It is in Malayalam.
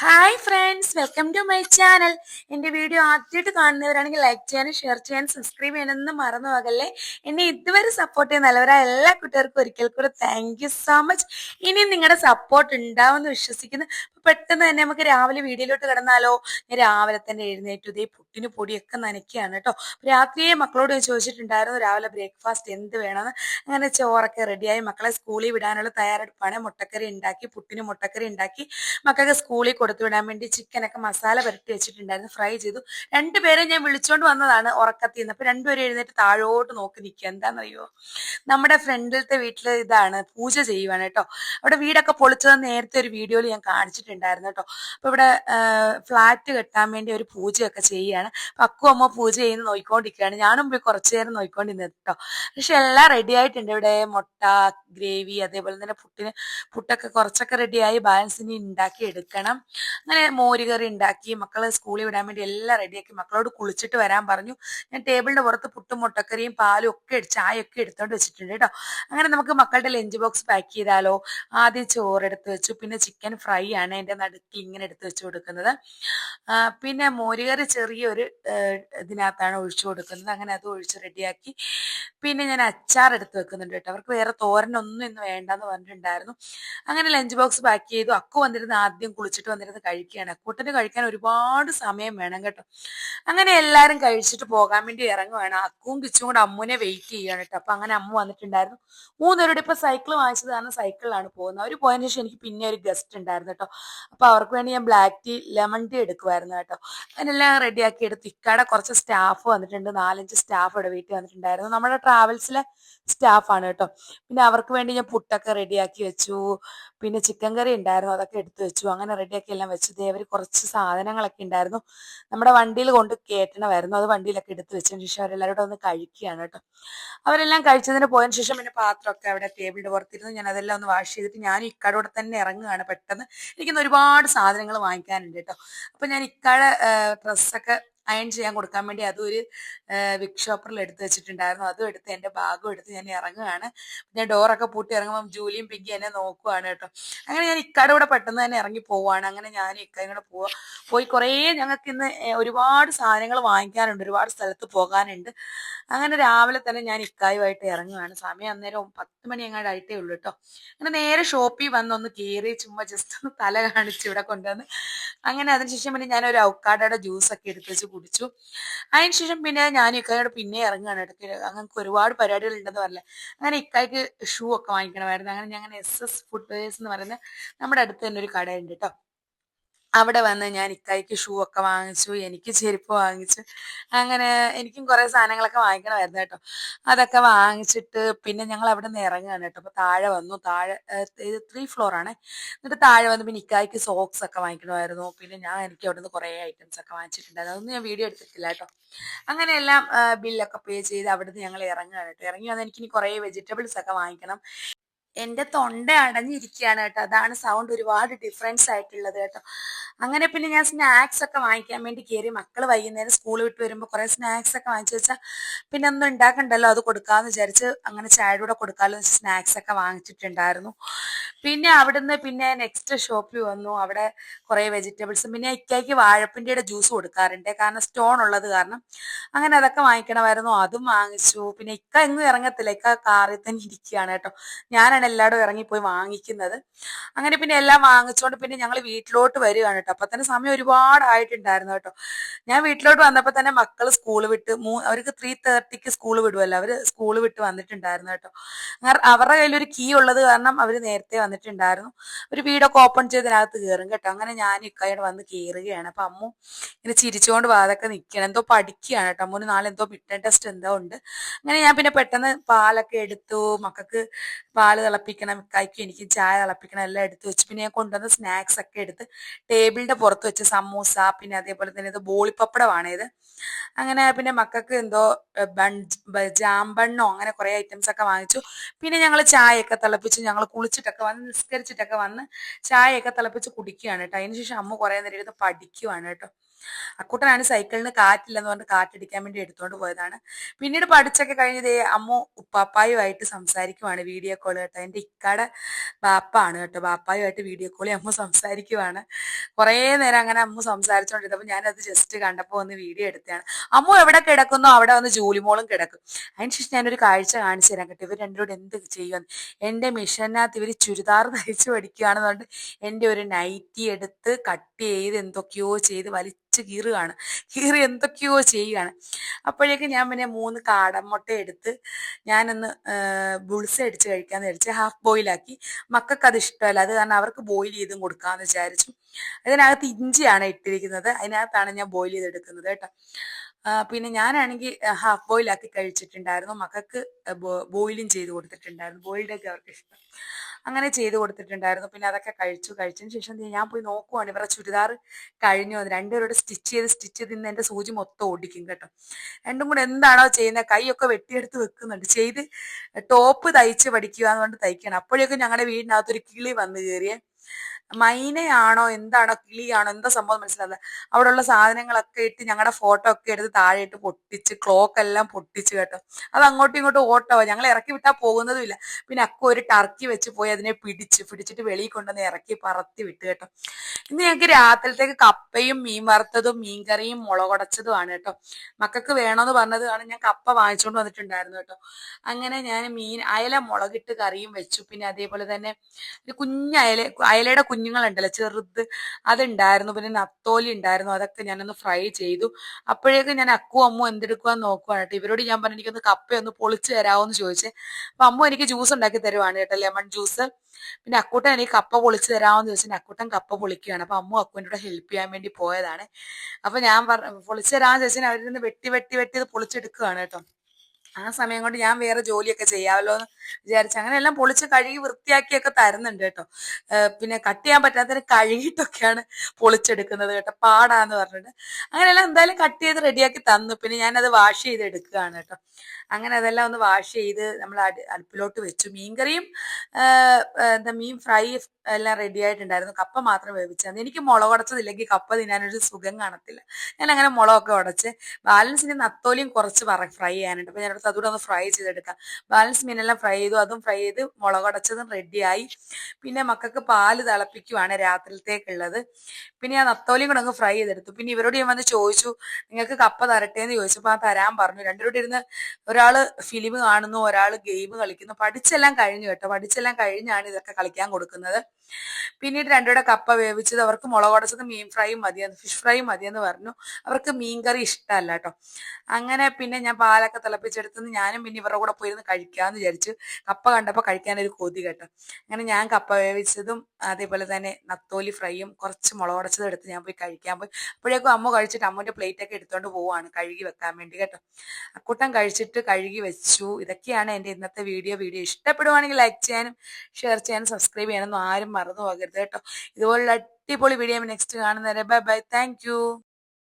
Hi friends welcome to my channel എന്റെ വീഡിയോ ആദ്യമായിട്ട് കാണുന്നവരാണെങ്കിൽ ലൈക്ക് ചെയ്യാനും ഷെയർ ചെയ്യാനും സബ്സ്ക്രൈബ് ചെയ്യാനൊന്നും മറന്നു പോകല്ലേ? എന്നെ ഇതുവരെ സപ്പോർട്ട് ചെയ്യുന്ന നല്ലവരായ എല്ലാ കുട്ടികൾക്കും ഒരിക്കൽ കൂടെ താങ്ക് യു സോ മച്ച് ഇനിയും നിങ്ങളുടെ സപ്പോർട്ട് ഉണ്ടാവുമെന്ന് വിശ്വസിക്കുന്നു. പെട്ടെന്ന് തന്നെ നമുക്ക് രാവിലെ വീഡിയോയിലോട്ട് കിടന്നാലോ? രാവിലെ തന്നെ എഴുന്നേറ്റു. ഇതേ പുട്ടിന് പൊടിയൊക്കെ നനയ്ക്കുകയാണ് കേട്ടോ. രാത്രിയെ മക്കളോട് ചോദിച്ചിട്ടുണ്ടായിരുന്നു രാവിലെ ബ്രേക്ക്ഫാസ്റ്റ് എന്ത് വേണമെന്ന്. അങ്ങനെ ചോറൊക്കെ റെഡിയായി മക്കളെ സ്കൂളിൽ വിടാനുള്ള തയ്യാറെടുപ്പാണ്. മുട്ടക്കറി ഉണ്ടാക്കി പുട്ടിന് മുട്ടക്കറി ഉണ്ടാക്കി മക്കൾക്ക് സ്കൂളിൽ വിടാൻ വേണ്ടി ചിക്കനൊക്കെ മസാല പുരട്ടി വെച്ചിട്ടുണ്ടായിരുന്നു. ഫ്രൈ ചെയ്തു. രണ്ടുപേരെ ഞാൻ വിളിച്ചോണ്ട് വന്നതാണ് ഉറക്കത്തിൽ നിന്ന്. അപ്പൊ രണ്ടുപേരും എഴുന്നേറ്റ് താഴോട്ട് നോക്കി നിൽക്കുക. എന്താണെന്നറിയോ നമ്മുടെ ഫ്രണ്ടിലത്തെ വീട്ടിൽ ഇതാണ് പൂജ ചെയ്യുവാണ് കേട്ടോ. അവിടെ വീടൊക്കെ പൊളിച്ചത് നേരത്തെ ഒരു വീഡിയോയിൽ ഞാൻ കാണിച്ചിട്ടുണ്ടായിരുന്നു കേട്ടോ. അപ്പൊ ഇവിടെ ഫ്ലാറ്റ് കെട്ടാൻ വേണ്ടി ഒരു പൂജയൊക്കെ ചെയ്യുകയാണ്. അക്കു അമ്മ പൂജ ചെയ്യുന്ന നോക്കിക്കൊണ്ടിരിക്കുകയാണ് ഞാനും പോയി കുറച്ചു നേരം നോക്കിക്കൊണ്ടിരുന്നത് കേട്ടോ. പക്ഷെ എല്ലാം റെഡി ആയിട്ടുണ്ട് ഇവിടെ. മുട്ട ഗ്രേവി അതേപോലെ തന്നെ പുട്ടിന് പുട്ടൊക്കെ കുറച്ചൊക്കെ റെഡിയായി ബാലൻസ് ഇനി ഉണ്ടാക്കി എടുക്കണം. അങ്ങനെ മോരുകറി ഉണ്ടാക്കി മക്കളെ സ്കൂളിൽ വിടാൻ വേണ്ടി എല്ലാം റെഡിയാക്കി മക്കളോട് കുളിച്ചിട്ട് വരാൻ പറഞ്ഞു. ഞാൻ ടേബിളിന്റെ പുറത്ത് പുട്ടും മുട്ടക്കറിയും പാലും ഒക്കെ എടുത്ത് ഒക്കെ എടുത്തോണ്ട് വെച്ചിട്ടുണ്ട് കേട്ടോ. അങ്ങനെ നമുക്ക് മക്കളുടെ ലഞ്ച് ബോക്സ് പാക്ക് ചെയ്താലോ? ആദ്യം ചോറ് എടുത്ത് വെച്ചു പിന്നെ ചിക്കൻ ഫ്രൈ ആണ് എന്റെ നടുക്കിൽ ഇങ്ങനെ എടുത്ത് വെച്ച് കൊടുക്കുന്നത്. പിന്നെ മോരുകറി ചെറിയൊരു ഇതിനകത്താണ് ഒഴിച്ചു കൊടുക്കുന്നത്. അങ്ങനെ അത് ഒഴിച്ച് റെഡിയാക്കി. പിന്നെ ഞാൻ അച്ചാർ എടുത്ത് വെക്കുന്നുണ്ട് കേട്ടോ. അവർക്ക് വേറെ തോരനൊന്നും ഇന്ന് വേണ്ടെന്ന് പറഞ്ഞിട്ടുണ്ടായിരുന്നു. അങ്ങനെ ലഞ്ച് ബോക്സ് പാക്ക് ചെയ്തു. അക്കു വന്നിരുന്ന് ആദ്യം കുളിച്ചിട്ട് വന്നിരുന്ന്. കഴിക്കുകയാണ്. അക്കൂട്ടന് കഴിക്കാൻ ഒരുപാട് സമയം വേണം കേട്ടോ. അങ്ങനെ എല്ലാവരും കഴിച്ചിട്ട് പോകാൻ വേണ്ടി ഇറങ്ങുവാണ്. അക്കും കിച്ചും കൂടെ അമ്മുനെ വെയിറ്റ് ചെയ്യാണ് കേട്ടോ. അപ്പൊ അങ്ങനെ അമ്മ വന്നിട്ടുണ്ടായിരുന്നു. മൂന്നുപേരുടെ ഇപ്പൊ സൈക്കിൾ വാങ്ങിച്ചത് കാരണം സൈക്കിളിലാണ് പോകുന്നത്. അവർ പോയതിനു ശേഷം എനിക്ക് പിന്നെ ഒരു ഗസ്റ്റ് ഉണ്ടായിരുന്നു കേട്ടോ. അപ്പൊ അവർക്ക് വേണ്ടി ഞാൻ ബ്ലാക്ക് ടീ ലെമൺ ടീ എടുക്കുമായിരുന്നു കേട്ടോ. അതിനെല്ലാം റെഡിയാക്കി എടുത്ത് ഇക്കാടെ കുറച്ച് സ്റ്റാഫ് വന്നിട്ടുണ്ട്. നാലഞ്ച് സ്റ്റാഫ് ഇവിടെ വീട്ടിൽ വന്നിട്ടുണ്ടായിരുന്നു. നമ്മുടെ ട്രാവൽസിലെ സ്റ്റാഫാണ് കേട്ടോ. പിന്നെ അവർക്ക് വേണ്ടി ഞാൻ പുട്ടൊക്കെ റെഡിയാക്കി വെച്ചു. പിന്നെ ചിക്കൻ കറി ഉണ്ടായിരുന്നു അതൊക്കെ എടുത്തു വെച്ചു. അങ്ങനെ റെഡിയാക്കി എല്ലാം വെച്ചു. ദേവര് കുറച്ച് സാധനങ്ങളൊക്കെ ഉണ്ടായിരുന്നു നമ്മുടെ വണ്ടിയിൽ കൊണ്ട് കയറ്റണമായിരുന്നു അത് വണ്ടിയിലൊക്കെ എടുത്തു വെച്ചതിന് ശേഷം അവരെല്ലാവരും കൂടെ ഒന്ന് കഴിക്കുകയാണ് കേട്ടോ. അവരെല്ലാം കഴിച്ചതിന് പോയതിന് ശേഷം പിന്നെ പാത്രമൊക്കെ അവിടെ ടേബിളിന്റെ പുറത്തിരുന്നു ഞാൻ അതെല്ലാം ഒന്ന് വാഷ് ചെയ്തിട്ട് ഞാൻ ഇക്കാടോടെ തന്നെ ഇറങ്ങുകയാണ് പെട്ടെന്ന്. എനിക്കിന്ന് ഒരുപാട് സാധനങ്ങൾ വാങ്ങിക്കാനുണ്ട് കേട്ടോ. അപ്പം ഞാൻ ഇക്കാടെ ഡ്രസ്സൊക്കെ അയൺ ചെയ്യാൻ കൊടുക്കാൻ വേണ്ടി അതും ഒരു വിക് ഷോപ്പറിൽ എടുത്ത് വെച്ചിട്ടുണ്ടായിരുന്നു. അതും എടുത്ത് എന്റെ ബാഗും എടുത്ത് ഞാൻ ഇറങ്ങുകയാണ്. ഞാൻ ഡോറൊക്കെ പൂട്ടി ഇറങ്ങുമ്പോൾ ജൂലിയും പിങ്കി എന്നെ നോക്കുവാണ് കേട്ടോ. അങ്ങനെ ഞാൻ ഇക്കാടെ കൂടെ പെട്ടെന്ന് തന്നെ ഇറങ്ങി പോവാണ് അങ്ങനെ ഞാൻ ഇക്കയും കൂടെ പോവാ. പോയി കുറേ ഞങ്ങൾക്ക് ഇന്ന് ഒരുപാട് സാധനങ്ങൾ വാങ്ങിക്കാനുണ്ട്. ഒരുപാട് സ്ഥലത്ത് പോകാനുണ്ട്. അങ്ങനെ രാവിലെ തന്നെ ഞാൻ ഇക്കായുമായിട്ട് ഇറങ്ങുകയാണ് സമയം അന്നേരം പത്ത് മണി അങ്ങോട്ട് ആയിട്ടേ ഉള്ളൂ കേട്ടോ. അങ്ങനെ നേരെ ഷോപ്പിൽ വന്നൊന്ന് കയറി ചുമ്മാ ജസ്റ്റ് ഒന്ന് തല കാണിച്ച് ഇവിടെ കൊണ്ടുവന്ന്. അങ്ങനെ അതിനുശേഷം പിന്നെ ഞാൻ ഒരു ഔക്കാടയുടെ ജ്യൂസ് ഒക്കെ എടുത്ത് വെച്ച് കുടിച്ചു. അതിനുശേഷം പിന്നെ ഞാൻ ഇക്കായോട് പിന്നെ ഇറങ്ങുകയാണ് ഇടയ്ക്ക് അങ്ങനെ ഒരുപാട് പരിപാടികൾ ഉണ്ടെന്ന് പറഞ്ഞില്ല. അങ്ങനെ ഇക്കായ്ക്ക് ഷൂ ഒക്കെ വാങ്ങിക്കണമായിരുന്നു. അങ്ങനെ ഞാൻ എസ് എസ് ഫുഡ് വെയേഴ്സ് എന്ന് പറയുന്ന നമ്മുടെ അടുത്ത് തന്നെ ഒരു കടയുണ്ട് കേട്ടോ അവിടെ വന്ന് ഞാൻ ഇക്കായ്ക്ക് ഷൂ ഒക്കെ വാങ്ങിച്ചു എനിക്ക് ചെരുപ്പ് വാങ്ങിച്ചു. അങ്ങനെ എനിക്കും കുറേ സാധനങ്ങളൊക്കെ വാങ്ങിക്കണമായിരുന്നു കേട്ടോ. അതൊക്കെ വാങ്ങിച്ചിട്ട് പിന്നെ ഞങ്ങൾ അവിടെ നിന്ന് ഇറങ്ങുകയാണ് കേട്ടോ. അപ്പൊ താഴെ വന്നു. താഴെ ഇത് ത്രീ ഫ്ലോർ ആണ്. എന്നിട്ട് താഴെ വന്ന് പിന്നെ ഇക്കായ്ക്ക് സോക്സ് ഒക്കെ വാങ്ങിക്കണമായിരുന്നു. പിന്നെ ഞാൻ എനിക്ക് അവിടെ നിന്ന് കുറേ ഐറ്റംസ് ഒക്കെ വാങ്ങിച്ചിട്ടുണ്ടായിരുന്നു. അതൊന്നും ഞാൻ വീഡിയോ എടുത്തിട്ടില്ല കേട്ടോ. അങ്ങനെയെല്ലാം ബില്ലൊക്കെ പേ ചെയ്ത് അവിടെ നിന്ന് ഞങ്ങൾ ഇറങ്ങുകയാണ് കേട്ടോ. ഇറങ്ങി വന്ന് എനിക്കിനി കുറേ വെജിറ്റബിൾസ് ഒക്കെ വാങ്ങിക്കണം. എന്റെ തൊണ്ട അടഞ്ഞിരിക്കുകയാണ് കേട്ടോ. അതാണ് സൗണ്ട് ഒരുപാട് ഡിഫറൻസ് ആയിട്ടുള്ളത് കേട്ടോ. അങ്ങനെ പിന്നെ ഞാൻ സ്നാക്സ് ഒക്കെ വാങ്ങിക്കാൻ വേണ്ടി കയറി മക്കൾ വൈകുന്നേരം സ്കൂൾ വിട്ട് വരുമ്പോൾ കുറെ സ്നാക്സ് ഒക്കെ വാങ്ങിച്ചു വെച്ചാൽ പിന്നെ ഒന്നും ഉണ്ടാക്കണ്ടല്ലോ അത് കൊടുക്കാന്ന് വിചാരിച്ച് അങ്ങനെ ചായയുടെ കൂടെ കൊടുക്കാമല്ലോ സ്നാക്സ് ഒക്കെ വാങ്ങിച്ചിട്ടുണ്ടായിരുന്നു. പിന്നെ അവിടുന്ന് പിന്നെ നെക്സ്റ്റ് ഷോപ്പിൽ വന്നു. അവിടെ കുറെ വെജിറ്റബിൾസും പിന്നെ ഇക്കയ്ക്ക് വാഴപ്പിന്റെ ജ്യൂസ് കൊടുക്കാറുണ്ട്. കാരണം സ്റ്റോൺ ഉള്ളത് കാരണം അങ്ങനെ അതൊക്കെ വാങ്ങിക്കണമായിരുന്നു. അതും വാങ്ങിച്ചു. പിന്നെ ഇക്ക എങ്ങും ഇറങ്ങത്തില്ല. ഇക്ക കാറിൽ തന്നെ ഇരിക്കുകയാണ് കേട്ടോ. ഞാനാണ് എല്ലായിടും ഇറങ്ങിപ്പോയി വാങ്ങിക്കുന്നത്. അങ്ങനെ പിന്നെ എല്ലാം വാങ്ങിച്ചുകൊണ്ട് പിന്നെ ഞങ്ങൾ വീട്ടിലോട്ട് വരികയാണ് കേട്ടോ. അപ്പൊ തന്നെ സമയം ഒരുപാടായിട്ടുണ്ടായിരുന്നു കേട്ടോ. ഞാൻ വീട്ടിലോട്ട് വന്നപ്പോൾ തന്നെ മക്കൾ സ്കൂൾ വിട്ട് മൂ അവർക്ക് ത്രീ തേർട്ടിക്ക് സ്കൂൾ വിടുമല്ലോ അവർ സ്കൂൾ വിട്ട് വന്നിട്ടുണ്ടായിരുന്നു കേട്ടോ. അവരുടെ കയ്യിൽ ഒരു കീ ഉള്ളത് കാരണം അവർ നേരത്തെ വന്നിട്ടുണ്ടായിരുന്നു. ഒരു വീടൊക്കെ ഓപ്പൺ ചെയ്തതിനകത്ത് കയറും കേട്ടോ. അങ്ങനെ ഞാൻ ഇക്കയോട് വന്ന് കയറുകയാണ് അപ്പൊ അമ്മു ഇങ്ങനെ ചിരിച്ചുകൊണ്ട് വാതൊക്കെ നിൽക്കണം എന്തോ പഠിക്കുകയാണ് കേട്ടോ. അമ്മൂന് നാളെ എന്തോ മിഡ് ടെസ്റ്റ് എന്തോ ഉണ്ട്. അങ്ങനെ ഞാൻ പിന്നെ പെട്ടെന്ന് പാലൊക്കെ എടുത്തു. മക്കൾക്ക് പാൽ തിളപ്പിക്കണം ഇക്കായ്ക്കും എനിക്ക് ചായ തിളപ്പിക്കണം എല്ലാം എടുത്ത് വെച്ച്. പിന്നെ ഞാൻ കൊണ്ടുവന്ന സ്നാക്സ് ഒക്കെ എടുത്ത് ടേബിളിന്റെ പുറത്ത് വെച്ച്. സമൂസ പിന്നെ അതേപോലെ തന്നെ ഇത് ബോളിപ്പപ്പടമാണ് ഇത്. അങ്ങനെ പിന്നെ മക്കൾക്ക് എന്തോ ബൺ ജാമ്പണ്ണോ അങ്ങനെ കുറേ ഐറ്റംസ് ഒക്കെ വാങ്ങിച്ചു. പിന്നെ ഞങ്ങൾ ചായയൊക്കെ തിളപ്പിച്ച് ഞങ്ങൾ കുളിച്ചിട്ടൊക്കെ വന്ന് നിസ്കരിച്ചിട്ടൊക്കെ വന്ന് ചായയൊക്കെ തിളപ്പിച്ച് കുടിക്കുകയാണ് കേട്ടോ. അതിന് ശേഷം അമ്മ കുറേ നേരം ഇരുന്ന് പഠിക്കുവാണ് കേട്ടോ. അക്കൂട്ടനാണ് സൈക്കിളിന് കാറ്റില്ലെന്ന് പറഞ്ഞിട്ട് കാറ്റടിക്കാൻ വേണ്ടി എടുത്തുകൊണ്ട് പോയതാണ്. പിന്നീട് പഠിച്ചൊക്കെ കഴിഞ്ഞത് അമ്മ ഉപ്പാപ്പായുമായിട്ട് സംസാരിക്കുവാണ് വീഡിയോ കോൾ കേട്ടോ. എന്റെ ഇക്കാടെ ബാപ്പാണ് കേട്ടോ. ബാപ്പായുമായിട്ട് വീഡിയോ കോളിൽ അമ്മ സംസാരിക്കുവാണ്. കുറേ നേരം അങ്ങനെ അമ്മ സംസാരിച്ചുകൊണ്ടിരുന്നപ്പോൾ ഞാനത് ജസ്റ്റ് കണ്ടപ്പോൾ ഒന്ന് വീഡിയോ എടുത്തതാണ്. അമ്മ എവിടെ കിടക്കുന്നോ അവിടെ വന്ന് ജോലിമോളും കിടക്കും. അതിനുശേഷം ഞാനൊരു കാഴ്ച കാണിച്ചു തരാം കേട്ടോ. ഇവർ രണ്ടോട് എന്ത് ചെയ്യുമെന്ന് എന്റെ മിഷനകത്ത് ഇവർ ചുരിദാർ തയ്ച്ച് പഠിക്കുകയാണെന്നുണ്ട് എന്റെ ഒരു നൈറ്റി എടുത്ത് കട്ട് ചെയ്ത് എന്തൊക്കെയോ ചെയ്ത് വലിച്ച് കീറുകയാണ്. കീറി എന്തൊക്കെയോ ചെയ്യുകയാണ്. അപ്പോഴേക്ക് ഞാൻ പിന്നെ മൂന്ന് കാടമുട്ട എടുത്ത് ഞാനൊന്ന് ബുൾസ അടിച്ച് കഴിക്കാന്ന് വിചാരിച്ച് ഹാഫ് ബോയിലാക്കി മക്കൾക്ക് അത് ഇഷ്ടമല്ല. അത് കാരണം അവർക്ക് ബോയിൽ ചെയ്തും കൊടുക്കാമെന്ന് വിചാരിച്ചു. അതിനകത്ത് ഇഞ്ചിയാണ് ഇട്ടിരിക്കുന്നത്. അതിനകത്താണ് ഞാൻ ബോയിൽ ചെയ്തെടുക്കുന്നത് കേട്ടോ. പിന്നെ ഞാനാണെങ്കിൽ ഹാഫ് ബോയിലാക്കി കഴിച്ചിട്ടുണ്ടായിരുന്നു. മക്കൾക്ക് ബോയിലും ചെയ്ത് കൊടുത്തിട്ടുണ്ടായിരുന്നു. ബോയിൽഡൊക്കെ അവർക്ക് ഇഷ്ടം. അങ്ങനെ ചെയ്ത് കൊടുത്തിട്ടുണ്ടായിരുന്നു. പിന്നെ അതൊക്കെ കഴിച്ചു. കഴിച്ചതിന് ശേഷം ഞാൻ പോയി നോക്കുവാണ്. ഇവരുടെ ചുരിദാർ കഴിഞ്ഞു. അത് രണ്ടുപേരോട് സ്റ്റിച്ച് ചെയ്ത് സ്റ്റിച്ച് ചെയ്ത് ഇന്ന് എന്റെ സൂചി മൊത്തം ഓടിക്കും കേട്ടോ. രണ്ടും കൂടെ എന്താണോ ചെയ്യുന്നത്? കൈയൊക്കെ വെട്ടിയെടുത്ത് വെക്കുന്നുണ്ട്. ചെയ്ത് ടോപ്പ് തയ്ച്ച് പഠിക്കുക എന്നുകൊണ്ട് തയ്ക്കണം അപ്പോഴേക്കും ഞങ്ങളുടെ വീടിനകത്തൊരു കിളി വന്നു കയറിയേ. മൈനയാണോ? എന്താണോ? കിളിയാണോ? എന്താ സംഭവം മനസ്സിലാവില്ല അവിടെയുള്ള സാധനങ്ങളൊക്കെ ഇട്ട് ഞങ്ങളുടെ ഫോട്ടോ ഒക്കെ എടുത്ത് താഴെ ഇട്ട് പൊട്ടിച്ച് ക്ലോക്ക് എല്ലാം പൊട്ടിച്ച് കേട്ടോ. അത് അങ്ങോട്ടും ഇങ്ങോട്ടും ഓട്ടോ. ഞങ്ങൾ ഇറക്കി വിട്ടാൽ പോകുന്നതുമില്ല പിന്നെ അക്ക ഒരു ടർക്കി വെച്ച് പോയി അതിനെ പിടിച്ച് പിടിച്ചിട്ട് വെളിയിൽ കൊണ്ടുവന്ന് ഇറക്കി പറത്തി വിട്ട് കേട്ടോ. ഇന്ന് ഞങ്ങൾക്ക് രാത്രിയിലത്തേക്ക് കപ്പയും മീൻ വറുത്തതും മീൻകറിയും മുളകുടച്ചതുമാണ് കേട്ടോ. മക്കൾക്ക് വേണമെന്ന് പറഞ്ഞതാണ് ഞാൻ കപ്പ വാങ്ങിച്ചുകൊണ്ട് വന്നിട്ടുണ്ടായിരുന്നു കേട്ടോ. അങ്ങനെ ഞാൻ മീൻ അയല മുളകിട്ട് കറിയും വെച്ചു. പിന്നെ അതേപോലെ തന്നെ ഒരു കുഞ്ഞ് അയല അയലയുടെ കുഞ്ഞുങ്ങളുണ്ടല്ലോ ചെറുത് അതുണ്ടായിരുന്നു പിന്നെ നത്തോലി ഉണ്ടായിരുന്നു അതൊക്കെ ഞാനൊന്ന് ഫ്രൈ ചെയ്തു. അപ്പോഴേക്കും ഞാൻ അക്കു അമ്മു എന്തെടുക്കുവാന്ന് നോക്കുവാണ് കേട്ടോ. ഇവരോട് ഞാൻ പറഞ്ഞു എനിക്കൊന്ന് കപ്പയൊന്ന് പൊളിച്ചു പൊളിച്ച് തരാമോ എന്ന് ചോദിച്ചേ. അപ്പൊ അമ്മ എനിക്ക് ജ്യൂസ് ഉണ്ടാക്കി തരുവാണ് കേട്ടോ ലെമൺ ജ്യൂസ് പിന്നെ അക്കൂട്ടൻ എനിക്ക് കപ്പ പൊളിച്ച് തരാമെന്ന് ചോദിച്ചാൽ അക്കൂട്ടൻ കപ്പ പൊളിക്കുകയാണ് അപ്പൊ അമ്മ അക്കൂന്റെ ഹെൽപ്പ് ചെയ്യാൻ വേണ്ടി പോയതാണ്. അപ്പൊ ഞാൻ പറഞ്ഞു പൊളിച്ചു തരാമെന്ന് ചോദിച്ചാൽ അവരിൽ നിന്ന് വെട്ടി വെട്ടി വെട്ടി ഇത് പൊളിച്ചെടുക്കുകയാണ് കേട്ടോ. ആ സമയം കൊണ്ട് ഞാൻ വേറെ ജോലിയൊക്കെ ചെയ്യാമല്ലോ എന്ന് വിചാരിച്ചു അങ്ങനെ എല്ലാം പൊളിച്ച് കഴുകി വൃത്തിയാക്കിയൊക്കെ തരുന്നുണ്ട് കേട്ടോ. പിന്നെ കട്ട് ചെയ്യാൻ പറ്റാത്തതിന് കഴുകിയിട്ടൊക്കെയാണ് പൊളിച്ചെടുക്കുന്നത് കേട്ടോ. പാടാന്ന് പറഞ്ഞിട്ട്. അങ്ങനെയെല്ലാം എന്തായാലും കട്ട് ചെയ്ത് റെഡിയാക്കി തന്നു. പിന്നെ ഞാനത് വാഷ് ചെയ്ത് എടുക്കുകയാണ് കേട്ടോ. അങ്ങനെ അതെല്ലാം ഒന്ന് വാഷ് ചെയ്ത് നമ്മൾ അടി അടുപ്പിലോട്ട് വെച്ചു. മീൻകറിയും എന്താ മീൻ ഫ്രൈ എല്ലാം റെഡി ആയിട്ടുണ്ടായിരുന്നു. കപ്പ മാത്രം വേവിച്ചാൽ എനിക്ക് മുളക് ഉടച്ചതില്ലെങ്കിൽ കപ്പ തിന്നാനൊരു സുഖം കാണത്തില്ല. ഞാൻ അങ്ങനെ മുളകൊക്കെ ഉടച്ച് ബാലൻസിന് നത്തോലിയും കുറച്ച് പറ ഫ്രൈ ചെയ്യാനുണ്ട്. അപ്പൊ ഞാനടുത്ത് അതുകൂടെ ഒന്ന് ഫ്രൈ ചെയ്തെടുക്കാം. ബാലൻസ് മീനെല്ലാം ഫ്രൈ ചെയ്തു. അതും ഫ്രൈ ചെയ്ത് മുളക് ഉടച്ചതും റെഡിയായി പിന്നെ മക്കൾക്ക് പാൽ തിളപ്പിക്കുവാണ് രാത്രിയിലത്തേക്കുള്ളത് പിന്നെ ആ നത്തോലിയും കൂടെ അങ്ങ് ഫ്രൈ ചെയ്തെടുത്തു. പിന്നെ ഇവരോട് ഞാൻ വന്ന് ചോദിച്ചു നിങ്ങൾക്ക് കപ്പ തരട്ടെ എന്ന് ചോദിച്ചപ്പോൾ ആ തരാൻ പറഞ്ഞു. രണ്ടുപേരും ഇരുന്ന് ഒരാൾ ഫിലിം കാണുന്നു ഒരാൾ ഗെയിം കളിക്കുന്നു. പഠിച്ചെല്ലാം കഴിഞ്ഞു കേട്ടോ. പഠിച്ചെല്ലാം കഴിഞ്ഞാണ് ഇതൊക്കെ കളിക്കാൻ കൊടുക്കുന്നത്. പിന്നീട് രണ്ടുപേരുടെ കപ്പ വേവിച്ചത് അവർക്ക് മുളകുടച്ചത് മീൻ ഫ്രൈയും മതിയെന്ന് ഫിഷ് ഫ്രൈയും മതിയെന്ന് പറഞ്ഞു. അവർക്ക് മീൻകറി ഇഷ്ടമല്ല കേട്ടോ. അങ്ങനെ പിന്നെ ഞാൻ പാലൊക്കെ തിളപ്പിച്ചെടുത്ത് ഞാനും പിന്നെ ഇവരുടെ കൂടെ പോയിരുന്ന് കഴിക്കാമെന്ന് വിചാരിച്ചു. കപ്പ കണ്ടപ്പോൾ കഴിക്കാനൊരു കൊതി കേട്ടോ. അങ്ങനെ ഞാൻ കപ്പ വേവിച്ചതും അതേപോലെ തന്നെ നത്തോലി ഫ്രൈയും കുറച്ച് മുളകുടച്ചതും എടുത്ത് ഞാൻ പോയി കഴിക്കാൻ പോയി. അപ്പോഴേക്കും അമ്മ കഴിച്ചിട്ട് അമ്മൂന്റെ പ്ലേറ്റൊക്കെ എടുത്തുകൊണ്ട് പോവാണ് കഴുകി വെക്കാൻ വേണ്ടി കേട്ടോ. അക്കൂട്ടം കഴിച്ചിട്ട് കഴുകി വെച്ചു. ഇതൊക്കെയാണ് എന്റെ ഇന്നത്തെ വീഡിയോ വീഡിയോ ഇഷ്ടപ്പെടുവാണെങ്കിൽ ലൈക്ക് ചെയ്യാനും ഷെയർ ചെയ്യാനും സബ്സ്ക്രൈബ് ചെയ്യാനൊന്നും ആരും മറന്നു പോകരുത് കേട്ടോ. ഇതുപോലുള്ള അടിപൊളി വീഡിയോ നെക്സ്റ്റ് കാണുന്നവരെ ബൈ ബൈ താങ്ക്